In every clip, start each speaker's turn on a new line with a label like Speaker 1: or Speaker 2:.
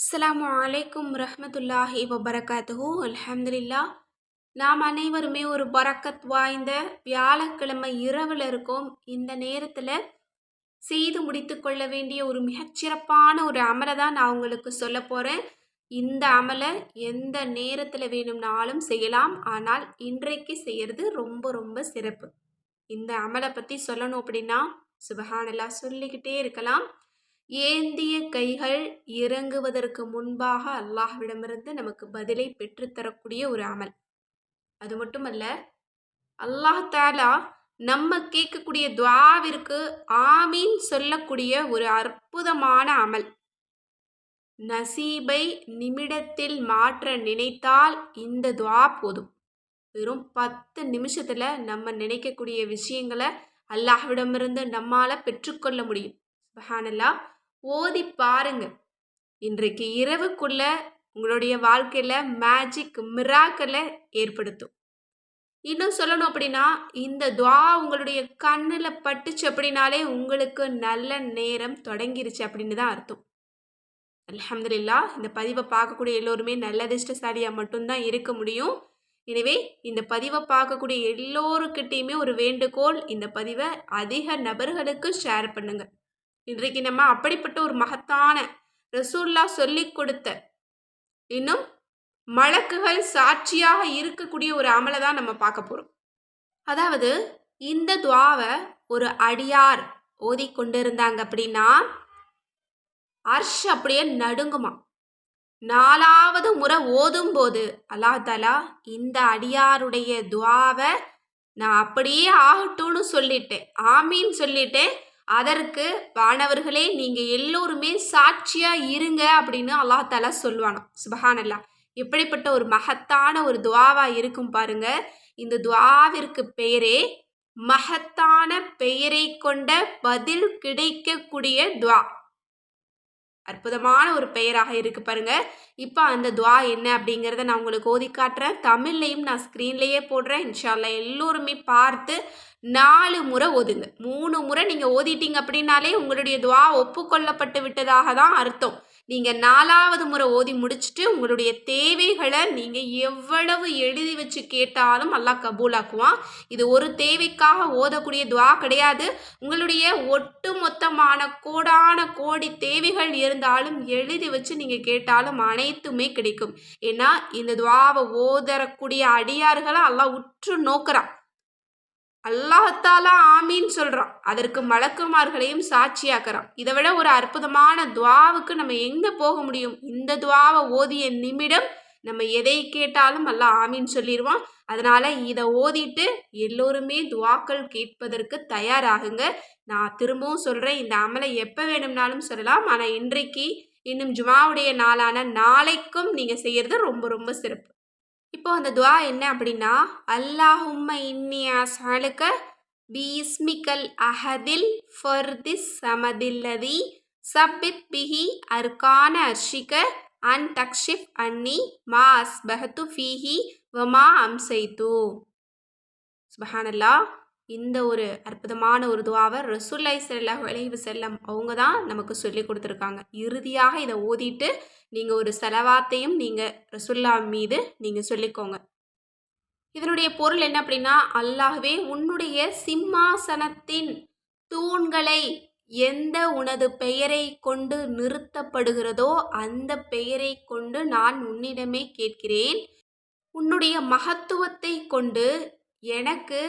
Speaker 1: அஸ்ஸலாமு அலைக்கும் ரஹமத்துல்லாஹி வபரகாத்துஹு. அல்ஹம்துலில்லா நாம் அனைவருமே ஒரு பரக்கத் வாய்ந்த வியாழக்கிழமை இரவில் இருக்கோம். இந்த நேரத்தில் செய்து முடித்து கொள்ள வேண்டிய ஒரு மிகச்சிறப்பான ஒரு அமலை தான் நான் உங்களுக்கு சொல்ல போகிறேன் இந்த அமலை எந்த நேரத்தில் வேணும்னாலும் செய்யலாம். ஆனால் இன்றைக்கு செய்கிறது ரொம்ப ரொம்ப சிறப்பு. இந்த அமலை பற்றி சொல்லணும் அப்படின்னா சுபஹானெல்லாம் சொல்லிக்கிட்டே இருக்கலாம். ஏந்திய கைகள் இறங்குவதற்கு முன்பாக அல்லாஹ்விடமிருந்து நமக்கு பதிலை பெற்றுத்தரக்கூடிய ஒரு அமல். அது மட்டுமல்ல அல்லாஹ் தாலா நம்ம கேட்கக்கூடிய துவாவிற்கு ஆமீன் சொல்லக்கூடிய ஒரு அற்புதமான அமல். நசீபை நிமிடத்தில் மாற்ற நினைத்தால் இந்த துவா போதும். வெறும் பத்து நிமிஷத்தில் நம்ம நினைக்கக்கூடிய விஷயங்களை அல்லாஹ்விடமிருந்து நம்மால் பெற்றுக்கொள்ள முடியும். சுபஹானல்லா ஓதி பாருங்க. இன்றைக்கு இரவுக்குள்ள உங்களுடைய வாழ்க்கையில் மேஜிக் மிராக்களை ஏற்படுத்தும். இன்னும் சொல்லணும் அப்படின்னா இந்த துவா உங்களுடைய கண்ணில் பட்டுச்சு அப்படின்னாலே உங்களுக்கு நல்ல நேரம் தொடங்கிருச்சு அப்படின்னு தான் அர்த்தம். அலமதுல்லா இந்த பதிவை பார்க்கக்கூடிய எல்லோருமே நல்ல அதிர்ஷ்டசாலியாக மட்டும்தான் இருக்க முடியும். எனவே இந்த பதிவை பார்க்கக்கூடிய எல்லோருக்கிட்டேயுமே ஒரு வேண்டுகோள் இந்த பதிவை அதிக நபர்களுக்கு ஷேர் பண்ணுங்கள் இன்றைக்கு நம்ம அப்படிப்பட்ட ஒரு மகத்தான ரசூல்லா சொல்லி கொடுத்த இன்னும் மலக்குகள் சாட்சியாக இருக்கக்கூடிய ஒரு அமலை தான் நம்ம பார்க்க போகிறோம் அதாவது இந்த துவாவை ஒரு அடியார் ஓதி கொண்டிருந்தாங்க அப்படின்னா அர்ஷ் அப்படியே நடுங்குமா நாலாவது முறை ஓதும் போது அல்லாஹாலா இந்த அடியாருடைய துவாவை நான் அப்படியே ஆகட்டும்னு சொல்லிட்டேன். ஆமின்னு சொல்லிட்டேன். அதற்கு வானவர்களே நீங்கள் எல்லோருமே சாட்சியாக இருங்க அப்படின்னு அல்லாஹ் தாலா சொல்லுவானோ சுபஹானல்லா. எப்படிப்பட்ட ஒரு மகத்தான ஒரு துவாவாக இருக்கும் பாருங்க. இந்த துவாவிற்கு பெயரே மகத்தான பெயரை கொண்ட பதில் கிடைக்கக்கூடிய துவா. அற்புதமான ஒரு பெயராக இருக்கு பாருங்க. இப்போ அந்த துவா என்ன அப்படிங்கிறத நான் உங்களுக்கு ஓதி காட்டுறேன். தமிழ்லையும் நான் ஸ்க்ரீன்லேயே போடுறேன். இன்ஷால்லா எல்லோருமே பார்த்து நாலு முறை ஓதுங்க. மூணு முறை நீங்கள் ஓதிட்டீங்க அப்படின்னாலே உங்களுடைய துவா ஒப்புக்கொள்ளப்பட்டு விட்டதாக தான் அர்த்தம். நீங்கள் நாலாவது முறை ஓதி முடிச்சுட்டு உங்களுடைய தேவைகளை நீங்கள் எவ்வளவு எழுதி வச்சு கேட்டாலும் நல்லா கபூலாக்குவான். இது ஒரு தேவைக்காக ஓதக்கூடிய துவா கிடையாது. உங்களுடைய ஒட்டு மொத்தமான கோடான கோடி தேவைகள் இருந்தாலும் எழுதி வச்சு நீங்கள் கேட்டாலும் அனைத்துமே கிடைக்கும். ஏன்னா இந்த துவாவை ஓதரக்கூடிய அடியார்களை எல்லாம் உற்று நோக்கிறான். அல்லாஹத்தாலா ஆமின்னு சொல்கிறான் அதற்கு மலக்குமார்களையும் சாட்சியாக்குறான். இதை விட ஒரு அற்புதமான துவாவுக்கு நம்ம எங்கே போக முடியும்? இந்த துவாவை ஓதிய நிமிடம் நம்ம எதை கேட்டாலும் அல்லாஹ் ஆமின்னு சொல்லிடுவான் அதனால் இதை ஓதிட்டு எல்லோருமே துவாக்கள் கேட்பதற்கு தயாராகுங்க. நான் திரும்பவும் சொல்கிறேன் இந்த அமலை எப்போ வேணும்னாலும் சொல்லலாம். ஆனால் இன்றைக்கு இன்னும் ஜுமாவுடைய நாளான நாளைக்கும் நீங்கள் செய்கிறது ரொம்ப ரொம்ப சிறப்பு. இப்போ அந்த துவா என்ன அப்படின்னா அல்லாஹும்ம இன்னி அசாலுக்க பீஸ்மிக்கல் அஹதில் ஃபர்திஸ் சமதில்லதி சப்பித் பிஹி அர்கான அர்ஷிக அன் தக்ஷிப் அன்னி மா அஸ்பஹத்து ஃபீஹி வமா அம்சைத்து சுபஹானல்லா இந்த ஒரு அற்புதமான ஒரு துவாவை ரசூல்லை செல்ல விளைவு செல்லம் அவங்க தான் நமக்கு சொல்லி கொடுத்துருக்காங்க. இறுதியாக இதை ஓதிட்டு நீங்கள் ஒரு செலவாத்தையும் நீங்கள் ரசுல்லா மீது நீங்கள் சொல்லிக்கோங்க. இதனுடைய பொருள் என்ன அப்படின்னா அல்லாகவே உன்னுடைய சிம்மாசனத்தின் தூண்களை எந்த உனது பெயரை கொண்டு நிறுத்தப்படுகிறதோ அந்த பெயரை கொண்டு நான் உன்னிடமே கேட்கிறேன். உன்னுடைய மகத்துவத்தை கொண்டு எனக்கு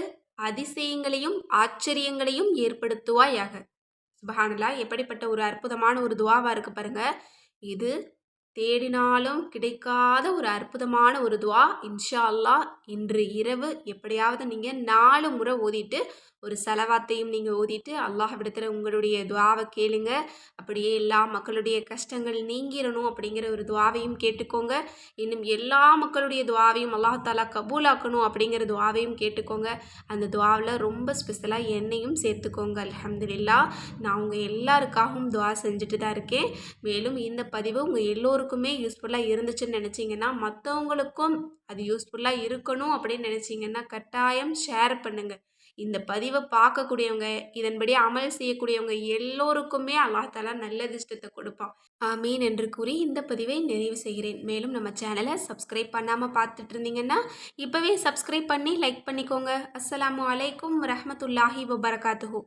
Speaker 1: அதிசயங்களையும் ஆச்சரியங்களையும் ஏற்படுத்துவாயாக. சுபஹானலா எப்படிப்பட்ட ஒரு அற்புதமான ஒரு துவாவாக இருக்குது பாருங்க. இது தேடினாலும் கிடைக்காத ஒரு அற்புதமான ஒரு துவா. இன்ஷா அல்லா இன்று இரவு எப்படியாவது நீங்கள் நாலு முறை ஓதிட்டு ஒரு செலவாத்தையும் நீங்கள் ஓதிட்டு விடத்தில் உங்களுடைய துவாவை கேளுங்க. அப்படியே எல்லா மக்களுடைய கஷ்டங்கள் நீங்கிடணும் அப்படிங்கிற ஒரு துவாவையும் கேட்டுக்கோங்க. இன்னும் எல்லா மக்களுடைய துவாவையும் அல்லாஹாலா கபூலாக்கணும் அப்படிங்கிற துவாவையும் கேட்டுக்கோங்க. அந்த துவாவில் ரொம்ப ஸ்பெஷலாக என்னையும் சேர்த்துக்கோங்க. அலமதுல்லா நான் உங்கள் எல்லாருக்காகவும் துவா செஞ்சுட்டு தான் இருக்கேன். மேலும் இந்த பதிவு உங்கள் எல்லோரும் எல்லோருக்குமே யூஸ்ஃபுல்லாக இருந்துச்சுன்னு நினச்சிங்கன்னா மற்றவங்களுக்கும் அது யூஸ்ஃபுல்லாக இருக்கணும் அப்படின்னு நினச்சிங்கன்னா கட்டாயம் ஷேர் பண்ணுங்கள் இந்த பதிவை பார்க்கக்கூடியவங்க இதன்படி அமல் செய்யக்கூடியவங்க எல்லோருக்குமே அல்லாஹ் தாலா நல்ல அதிர்ஷ்டத்தை கொடுப்பான். ஆமீன் என்று கூறி இந்த பதிவை நிறைவு செய்கிறேன். மேலும் நம்ம சேனலை சப்ஸ்கிரைப் பண்ணாமல் பார்த்துட்டு இருந்தீங்கன்னா இப்போவே சப்ஸ்கிரைப் பண்ணி லைக் பண்ணிக்கோங்க. அஸ்லாம் அலைக்கும் ரஹமத்துல்லாஹி வபரகாத்துஹூ.